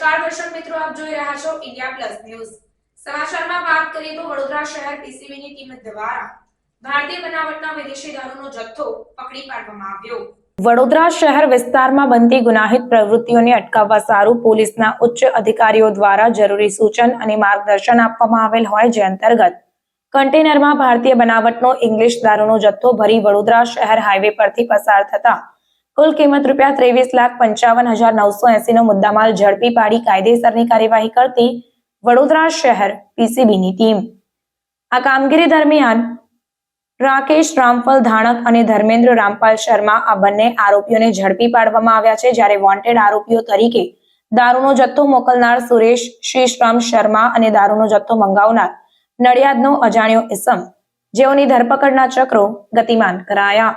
જોઈ રહ્યા છો ઇન્ડિયા પ્લસ ન્યૂઝ. સમાચારમાં વાત કરીએ તો વડોદરા શહેર પીસીબીની ટીમ દ્વારા ભારતીય બનાવટના વિદેશી દારૂનો જથ્થો પકડી પાડવામાં આવ્યો. વડોદરા શહેર વિસ્તારમાં બનતી ગુનાહિત પ્રવૃત્તિઓને અટકાવવા સારું પોલીસના ઉચ્ચ અધિકારીઓ દ્વારા જરૂરી સૂચન અને માર્ગદર્શન આપવામાં આવેલ હોય જે અંતર્ગત કન્ટેનરમાં ભારતીય બનાવટનો ઇંગ્લિશ દારૂનો જથ્થો ભરી વડોદરા શહેર હાઈવે પરથી પસાર થતા કુલ કિંમત રૂપિયા ત્રેવીસ લાખ પંચાવન હજાર નવસો એસીનો મુદ્દામાલ ઝડપી પાડી કાયદેસરની કાર્યવાહી કરતી વડોદરા શહેર પીસીબીની ટીમ. આ કામગીરી દરમિયાન રાકેશ રામફલ ધાણક અને ધર્મેન્દ્ર રામપાલ શર્મા આ બંને આરોપીઓને ઝડપી પાડવામાં આવ્યા છે જ્યારે વોન્ટેડ આરોપીઓ તરીકે દારૂનો જથ્થો મોકલનાર સુરેશ શ્રીશ્રામ શર્મા અને દારૂનો જથ્થો મંગાવનાર નડિયાદનો અજાણ્યો ઇસમ જેઓની ધરપકડના ચક્રો ગતિમાન કરાયા.